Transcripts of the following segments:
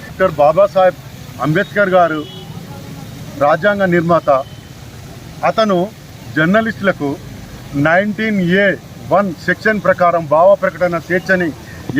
Doctor Babasaheb Ambedkar గారు రాజ్యాంగ నిర్మాత. అతను జర్నలిస్టులకు నైన్టీన్ ఏ వన్ సెక్షన్ ప్రకారం భావ ప్రకటన స్వేచ్ఛని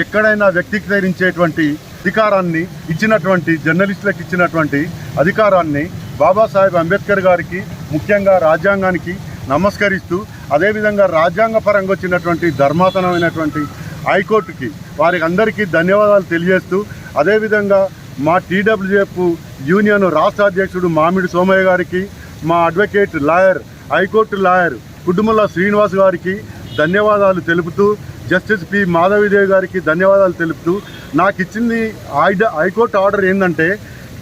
ఎక్కడైనా వ్యక్తీకరించేటువంటి అధికారాన్ని ఇచ్చినటువంటి జర్నలిస్టులకు ఇచ్చినటువంటి అధికారాన్ని బాబాసాహెబ్ అంబేద్కర్ గారికి ముఖ్యంగా రాజ్యాంగానికి నమస్కరిస్తూ అదేవిధంగా రాజ్యాంగ పరంగా వచ్చినటువంటి ధర్మాతనమైనటువంటి హైకోర్టుకి వారికి అందరికీ ధన్యవాదాలు తెలియజేస్తూ అదేవిధంగా మా టీడబ్ల్యూఎఫ్ యూనియన్ రాష్ట్ర అధ్యక్షుడు మామిడి సోమయ్య గారికి మా advocate lawyer high court lawyer Kutumbala Srinivas గారికి ధన్యవాదాలు తెలుపుతూ జస్టిస్ పి మాధవిదేవి గారికి ధన్యవాదాలు తెలుపుతూ నాకు ఇచ్చింది హై- హైకోర్టు ఆర్డర్ ఏంటంటే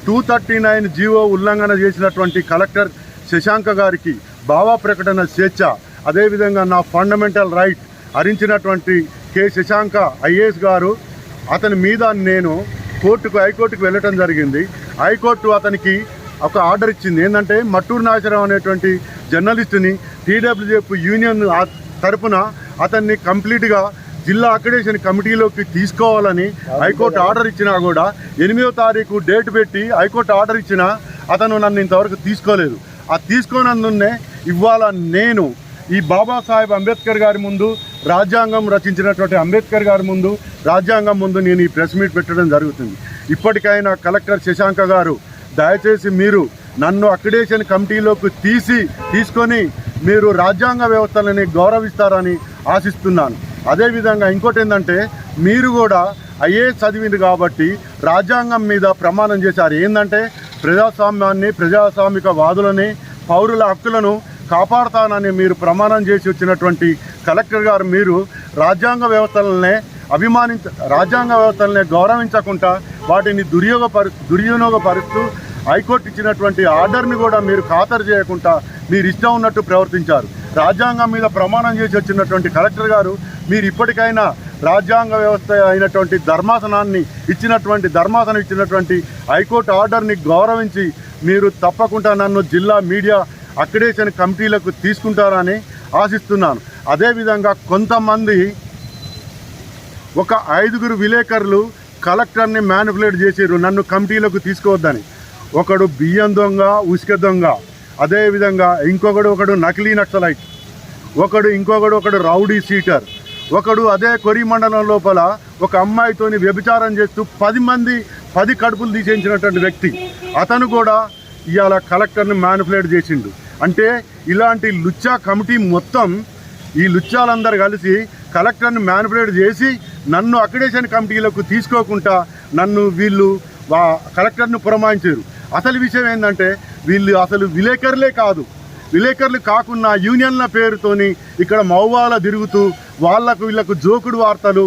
టూ థర్టీ నైన్ జీవో ఉల్లంఘన చేసినటువంటి కలెక్టర్ శశాంక గారికి భావ ప్రకటన స్వేచ్ఛ అదేవిధంగా నా ఫండమెంటల్ రైట్ హరించినటువంటి కె. శశాంక ఐఏఎస్ గారు అతని మీద నేను కోర్టుకు హైకోర్టుకు వెళ్ళటం జరిగింది. హైకోర్టు అతనికి ఒక ఆర్డర్ ఇచ్చింది. ఏంటంటే మట్టూరు నాగేశ్వరరావు అనేటువంటి జర్నలిస్టుని టీడబ్ల్యూఎఫ్ యూనియన్ తరపున అతన్ని కంప్లీట్గా జిల్లా అక్రిడేషన్ కమిటీలోకి తీసుకోవాలని హైకోర్టు ఆర్డర్ ఇచ్చినా కూడా ఎనిమిదో తారీఖు డేట్ పెట్టి హైకోర్టు ఆర్డర్ ఇచ్చినా అతను నన్ను ఇంతవరకు తీసుకోలేదు. ఆ తీసుకోనందునే ఇవాళ నేను ఈ బాబాసాహెబ్ అంబేద్కర్ గారి ముందు రాజ్యాంగం రచించినటువంటి అంబేద్కర్ గారి ముందు రాజ్యాంగం ముందు నేను ఈ ప్రెస్ మీట్ పెట్టడం జరుగుతుంది. ఇప్పటికైనా కలెక్టర్ శశాంక గారు దయచేసి మీరు నన్ను అక్రిడేషన్ కమిటీలోకి తీసి తీసుకొని మీరు రాజ్యాంగ వ్యవస్థలని గౌరవిస్తారని ఆశిస్తున్నాను. అదేవిధంగా ఇంకోటి ఏంటంటే మీరు కూడా ఐఏఎస్ చదివింది కాబట్టి రాజ్యాంగం మీద ప్రమాణం చేశారు. ఏంటంటే ప్రజాస్వామ్యాన్ని ప్రజాస్వామిక వాదులని పౌరుల హక్కులను కాపాడుతానని మీరు ప్రమాణం చేసి వచ్చినటువంటి కలెక్టర్ గారు మీరు రాజ్యాంగ వ్యవస్థలనే అభిమానించ రాజ్యాంగ వ్యవస్థలనే గౌరవించకుండా వాటిని దుర్యోగపరు దుర్వినియోగపరుస్తూ హైకోర్టు ఇచ్చినటువంటి ఆర్డర్ని కూడా మీరు ఖాతరు చేయకుండా మీరు ఇష్టం ఉన్నట్టు ప్రవర్తించారు. రాజ్యాంగం మీద ప్రమాణం చేసి వచ్చినటువంటి కలెక్టర్ గారు మీరు ఇప్పటికైనా రాజ్యాంగ వ్యవస్థ అయినటువంటి ధర్మాసనాన్ని ఇచ్చినటువంటి ధర్మాసనం ఇచ్చినటువంటి హైకోర్టు ఆర్డర్ని గౌరవించి మీరు తప్పకుండా నన్ను జిల్లా మీడియా అక్రిడేషన్ కమిటీలకు తీసుకుంటారని ఆశిస్తున్నాను. అదేవిధంగా కొంతమంది ఒక ఐదుగురు విలేకరులు కలెక్టర్ని మ్యానిపులేట్ చేసారు నన్ను కమిటీలకు తీసుకోవద్దని. ఒకడు బియ్యం దొంగ ఉసుక దొంగ. అదేవిధంగా ఇంకొకడు ఒకడు నకిలీ నక్సలైట్. ఒకడు ఇంకొకడు ఒకడు రౌడీ సీటర్. ఒకడు అదే కొరి మండలం లోపల ఒక అమ్మాయితోని వ్యభిచారం చేస్తూ పది మంది పది కడుపులు తీసేయించినటువంటి వ్యక్తి. అతను కూడా ఇవాళ కలెక్టర్ని మ్యానిపులేట్ చేసిండు. అంటే ఇలాంటి లుచ్చా కమిటీ మొత్తం ఈ లుచ్చాలందరూ కలిసి కలెక్టర్ని మ్యానిపులేట్ చేసి నన్ను అక్రిడేషన్ కమిటీలకు తీసుకోకుండా నన్ను వీళ్ళు వా కలెక్టర్ను పురమాయించారు. అసలు విషయం ఏంటంటే వీళ్ళు అసలు విలేకరులే కాదు. విలేకరులు కాకుండా యూనియన్ల పేరుతోని ఇక్కడ మౌవాల తిరుగుతూ వాళ్ళకు వీళ్ళకు జోకుడు వార్తలు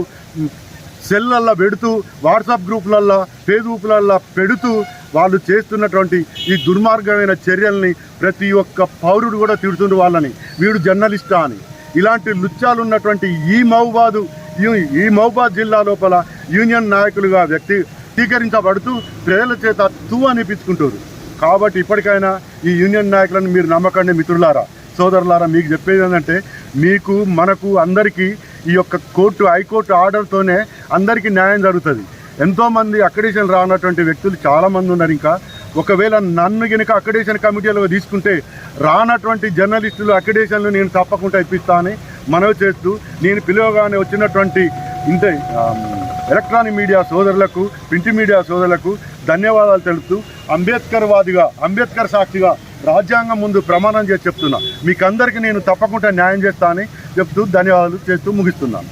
సెల్లల్లో పెడుతూ వాట్సాప్ గ్రూపులల్లో ఫేస్బుక్లల్లో పెడుతూ వాళ్ళు చేస్తున్నటువంటి ఈ దుర్మార్గమైన చర్యల్ని ప్రతి ఒక్క పౌరుడు కూడా తిడుతుండు వాళ్ళని. వీడు జర్నలిస్టా అని. ఇలాంటి లుచ్చాలు ఉన్నటువంటి ఈ మహబాదు ఈ- ఈ మహబాద్ జిల్లా లోపల యూనియన్ నాయకులుగా వ్యక్తీకరించబడుతూ ప్రజల చేత తూ అనిపించుకుంటారు. కాబట్టి ఇప్పటికైనా ఈ యూనియన్ నాయకులను మీరు నమ్మకండి మిత్రులారా సోదరులారా మీకు చెప్పేది ఏంటంటే మీకు మనకు అందరికీ ఈ యొక్క కోర్టు హైకోర్టు ఆర్డర్తోనే అందరికీ న్యాయం జరుగుతుంది. ఎంతోమంది అక్రిడేషన్ రానటువంటి వ్యక్తులు చాలామంది ఉన్నారు ఇంకా. ఒకవేళ నన్ను గనుక అక్కడేషన్ కమిటీలో తీసుకుంటే రానటువంటి జర్నలిస్టులు అక్రిడేషన్లు నేను తప్పకుండా ఇప్పిస్తా అని మనవి చేస్తూ నేను పిలువగానే వచ్చినటువంటి ఇంత ఎలక్ట్రానిక్ మీడియా సోదరులకు ప్రింట్ మీడియా సోదరులకు ధన్యవాదాలు తెలుపుతూ అంబేద్కర్ వాదిగా అంబేద్కర్ సాక్షిగా రాజ్యాంగం ముందు ప్రమాణం చేసి చెప్తున్నా. మీకందరికీ నేను తప్పకుండా న్యాయం చేస్తా అని చెప్తూ ధన్యవాదాలు చేస్తూ ముగిస్తున్నాను.